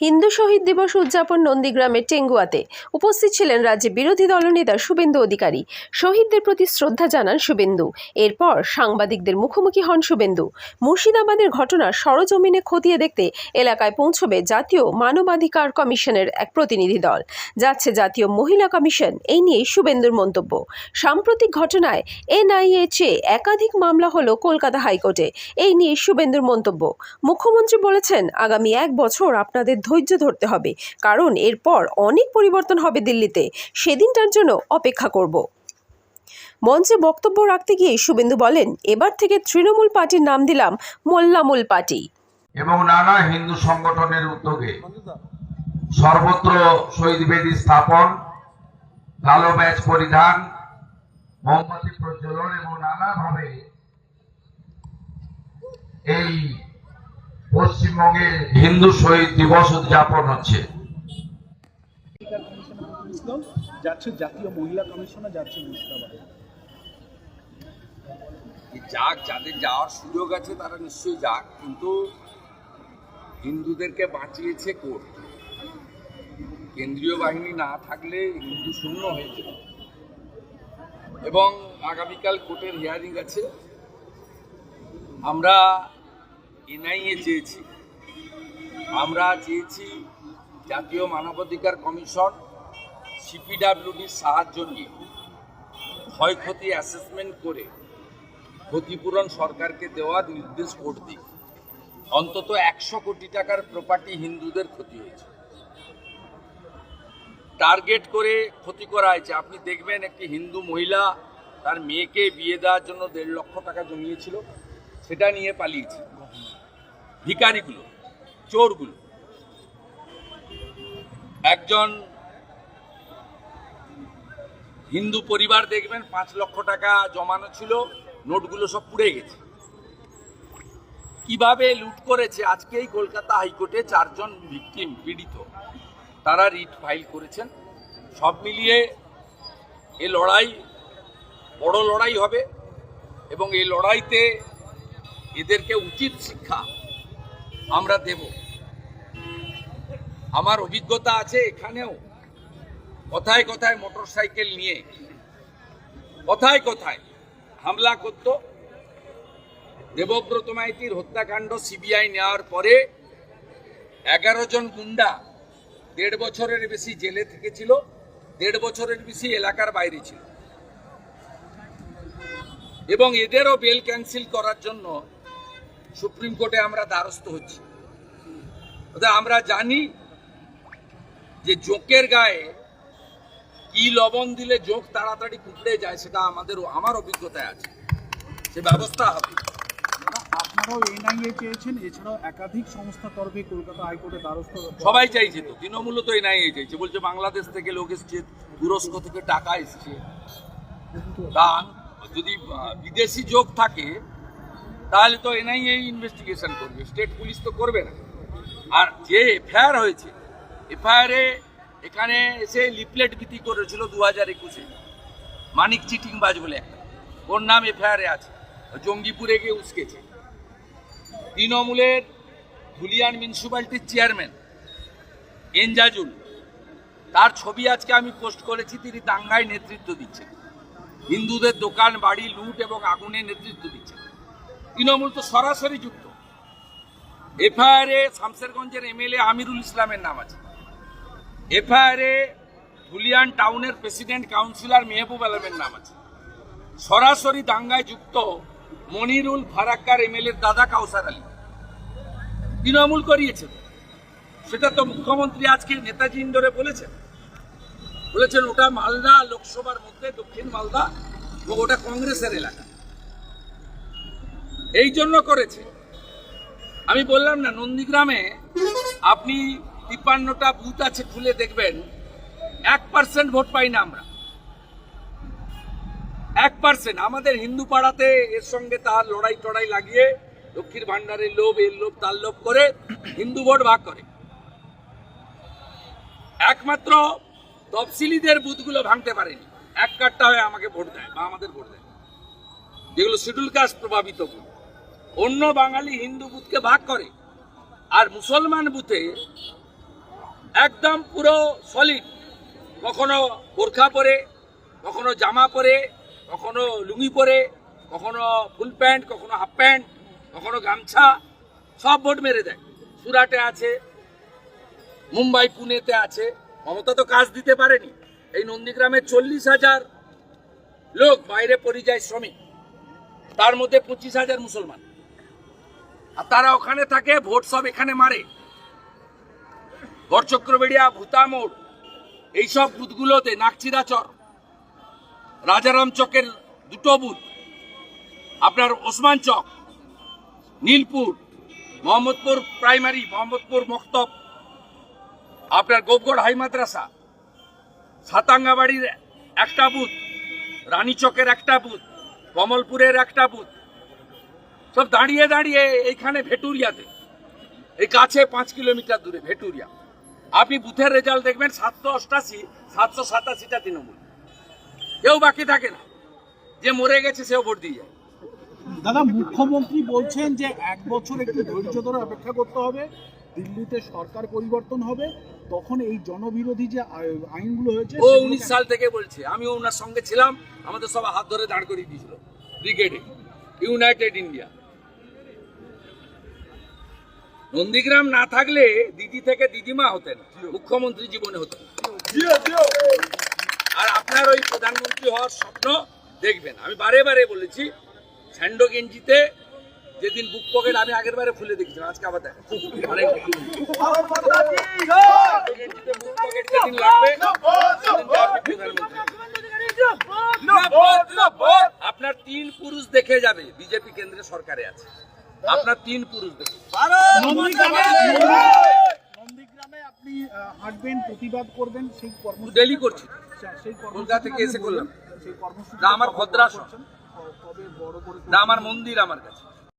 হিন্দু শহীদ দিবস উদযাপন নন্দীগ্রামের টেঙ্গুয়াতে। উপস্থিত ছিলেন রাজ্যে বিরোধী দলনেতা শুভেন্দু অধিকারী। শহীদদের প্রতি শ্রদ্ধা জানান শুভেন্দু। এরপর সাংবাদিকদের মুখোমুখি হন শুভেন্দু। মুর্শিদাবাদের ঘটনা সরজমিনে খতিয়ে দেখতে এলাকায় পৌঁছবে জাতীয় মানবাধিকার কমিশনের এক প্রতিনিধি দল। যাচ্ছে জাতীয় মহিলা কমিশন। এই নিয়েই শুভেন্দুর মন্তব্য। সাম্প্রতিক ঘটনায় এনআইএ চেয়ে একাধিক মামলা হলো কলকাতা হাইকোর্টে। এই নিয়ে শুভেন্দুর মন্তব্য। মুখ্যমন্ত্রী বলেছেন, আগামী এক বছর আপনাদের ধৈর্য ধরতে হবে। কারণ এরপর অনেক পরিবর্তন হবে দিল্লিতে। সেদিনটার জন্য অপেক্ষা করব। মঞ্চে বক্তব্য রাখতে গিয়ে শুভেন্দু বলেন, এবার থেকে তৃণমূল পার্টির নাম দিলাম মোল্লামুল পার্টি। এবং নানা হিন্দু সংগঠনের উদ্যোগে সর্বত্র শহীদ বেদি স্থাপন কালো ব্যাচ পরিধান, মোমবাতি প্রজ্বলন এবং নানাভাবে এই পশ্চিমবঙ্গে হিন্দু শহীদ দিবস উদযাপন হচ্ছে। যাচ্ছে জাতীয় মহিলা কমিশনে যাচ্ছে মুর্শিদাবাদে। যাক যাদের যাওয়ার সুযোগ আছে তারা নিশ্চয়ই যাক কিন্তু হিন্দুদেরকে বাঁচিয়েছে কোর্ট। কেন্দ্রীয় বাহিনী না থাকলে হিন্দু শূন্য হয়ে যেত। এবং আগামীকাল কোর্টের হিয়ারিং আছে। আমরা এনআইএ চেয়েছি। আমরা চেয়েছি জাতীয় মানবাধিকার কমিশন সিপিডাব্লিউডির সাহায্য নিয়ে ক্ষয়ক্ষতি অ্যাসেসমেন্ট করে ক্ষতিপূরণ সরকারকে দেওয়ার নির্দেশ দিক। অন্তত একশো কোটি টাকার প্রপার্টি হিন্দুদের ক্ষতি হয়েছে। টার্গেট করে ক্ষতি করা হয়েছে। আপনি দেখবেন একটি হিন্দু মহিলা তার মেয়েকে বিয়ে দেওয়ার জন্য দেড় লক্ষ টাকা জমিয়েছিল, সেটা নিয়ে পালিয়েছে। ভিকারিগুলো চোরগুলো। একজন হিন্দু পরিবার দেখবেন, পাঁচ লক্ষ টাকা জমানো ছিল, নোটগুলো সব পুড়ে গেছে। কীভাবে লুট করেছে? আজকেই কলকাতা হাইকোর্টে চারজন ভিকটিম পীড়িত, তারা রিট ফাইল করেছেন। সব মিলিয়ে এ লড়াই বড় লড়াই হবে এবং এই লড়াইতে এদেরকে উচিত শিক্ষা আমরা দেব। আমার অভিজ্ঞতা আছে এখানেও। কথায় কথায় মোটর সাইকেল নিয়ে। কথায় কথায় হামলা করত। দেবব্রত মাইতির হত্যাকাণ্ড সিবিআই নেওয়ার পরে এগারো জন গুন্ডা দেড় বছরের বেশি জেলে থেকেছিল, দেড় বছরের বেশি এলাকার বাইরে ছিল। এবং এদেরও বেল ক্যান্সেল করার জন্য সুপ্রিম কোর্টে আমরা দ্বারস্থ হচ্ছি। আমরা জানি যে জোকের গায়ে কি লবণ দিলে জোক তাড়াতাড়ি কুকড়ে যায় সেটা আমাদের আমার অভিজ্ঞতায় আছে। সে ব্যবস্থা হবে। আপনারাও এনআইএ চেয়েছেন এছাড়াও একাধিক সংস্থা তরফে কলকাতা হাইকোর্টে দ্বারস্থ সবাই চাইছে তো তৃণমূলও তো এনআইএ চাইছে বলছে বাংলাদেশ থেকে লোক এসছে তুরস্ক থেকে টাকা এসছে। যদি বিদেশি যোগ থাকে তাহলে তো এনআইএ ইনভেস্টিগেশন করবে। স্টেট পুলিশ তো করবে না। আর যে এফআইআর হয়েছে এফআইআরে এখানে এসে লিফলেট বিক্রি করেছিল দু হাজার একুশে। মানিক চিটিং বাজ বলে একটা। ওর নাম এফআইআরে আছে। জঙ্গিপুরে গিয়ে উস্কেছে। তৃণমূলের ধুলিয়ান মিউনিসিপ্যালিটির চেয়ারম্যান এনজাজুল, তার ছবি আজকে আমি পোস্ট করেছি, তিনি দাঙ্গায় নেতৃত্ব দিচ্ছেন। হিন্দুদের দোকান, বাড়ি, লুট এবং আগুনে নেতৃত্ব দিচ্ছেন। তৃণমূল তো সরাসরি যুক্ত। এফআইআরে শামসেরগঞ্জের এমএলএ আমিরুল ইসলামের নাম আছে। এফআইআরে ধুলিয়ান টাউনের প্রেসিডেন্ট কাউন্সিলর মেহবুব আলমের নাম আছে। সরাসরি দাঙ্গায় যুক্ত মনিরুল ফারাক্কার এমএলএর দাদা কাউসার আলী। তৃণমূল করিয়েছে। সেটা তো মুখ্যমন্ত্রী আজকে নেতাজি ইন্দোরে বলেছেন। বলেছেন ওটা মালদা লোকসভার মধ্যে দক্ষিণ মালদা ওটা কংগ্রেসের এলাকা। এই জন্য করেছে। আমি বললাম না, নন্দীগ্রামে আপনি তিপ্পান্নটা বুথ আছে, খুলে দেখবেন। এক পার্সেন্ট ভোট পাই না আমরা। এক পার্সেন্ট। আমাদের হিন্দু পাড়াতে এর সঙ্গে তার লড়াই টড়াই লাগিয়ে লক্ষ্মীর ভান্ডারের লোভ, এর লোভ, তার লোভ করে হিন্দু ভোট ভাগ করে। একমাত্র তফসিলিদের বুথগুলো ভাঙতে পারেনি। এক কাটটা হয়ে আমাকে ভোট দেয় বা আমাদের ভোট দেয়। যেগুলো শিডিউল কাস্ট প্রভাবিত বুথ। অন্য বাঙালি হিন্দু বুথকে ভাগ করে। আর মুসলমান বুথে একদম পুরো সলিড কখনো বোরখা পরে, কখনো জামা পরে, কখনো লুঙ্গি পরে, কখনো ফুল প্যান্ট, কখনো হাফ প্যান্ট, কখনো গামছা, সব ভোট মেরে দেয়। সুরাটে আছে, মুম্বাই, পুনেতে আছে। মমতা তো কাজ দিতে পারেনি। এই নন্দীগ্রামে চল্লিশ হাজার লোক বাইরে পরিযায়ী শ্রমিক। তার মধ্যে পঁচিশ হাজার মুসলমান। আর তারা ওখানে থাকে, ভোট সব এখানে মারে। গড়চক্রবেড়িয়া ভূতামোড়, এইসব বুথগুলোতে নাকচিরাচর রাজারাম চকের দুটো বুথ, আপনার ওসমান চক, নীলপুর, মোহাম্মদপুর প্রাইমারি, মোহাম্মদপুর মক্তব, আপনার গোপগড় হাই মাদ্রাসা, সাতাঙ্গাবাড়ির একটা বুথ, রানী চকের একটা বুথ, কমলপুরের একটা বুথ সব দাঁড়িয়ে দাঁড়িয়ে এইখানে ভেটুরিয়াতে। এই কাছে পাঁচ কিলোমিটার দূরে ভেটুরিয়া। আপনি বুথের রেজাল্ট দেখবেন সাতশো অষ্টাশি সাতশো সাতাশিটা তৃণমূল। কেউ বাকি থাকে না। যে মরে গেছে সেও ভোট দিয়ে যায়। দাদা মুখ্যমন্ত্রী বলছেন যে এক বছর একটু ধৈর্য ধরে অপেক্ষা করতে হবে দিল্লিতে সরকার পরিবর্তন হবে তখন এই জনবিরোধী যে আইনগুলো হয়েছে ও উনিশ সাল থেকে বলছে। আমিও ওনার সঙ্গে ছিলাম আমাদের সব হাত ধরে দাঁড় করিয়ে দিয়েছিল। ব্রিগেডে ইউনাইটেড ইন্ডিয়া। নন্দীগ্রাম না থাকলে দিদি থেকে দিদিমা হতেন মুখ্যমন্ত্রী জীবনে হতেন আর আপনার ওই প্রধানমন্ত্রী হওয়ার স্বপ্ন দেখবেন আমি বারে বারে বলেছি স্যান্ডো গেঞ্জিতে যেদিন বুক পকেট আমি আগের বারে খুলে দেখেছিলাম আজকে আবার দেখা অনেক বুক পকেট যেদিন লাগবে সেদিনকে আপনি প্রধানমন্ত্রী। আপনার তিন পুরুষ দেখে যাবে বিজেপি কেন্দ্রে সরকারে আছে আপনার তিন পুরুষ নন্দীগ্রামে আপনি হাঁটবেন প্রতিবাদ করবেন সেই কর্ম ডেলি করছি সেই কর্মসূচি কলকাতা থেকে এসে করলাম। সেই কর্মসূচি আমার ভদ্রাসন। করছেন? কবে বড় করে না আমার মন্দির আমার কাছে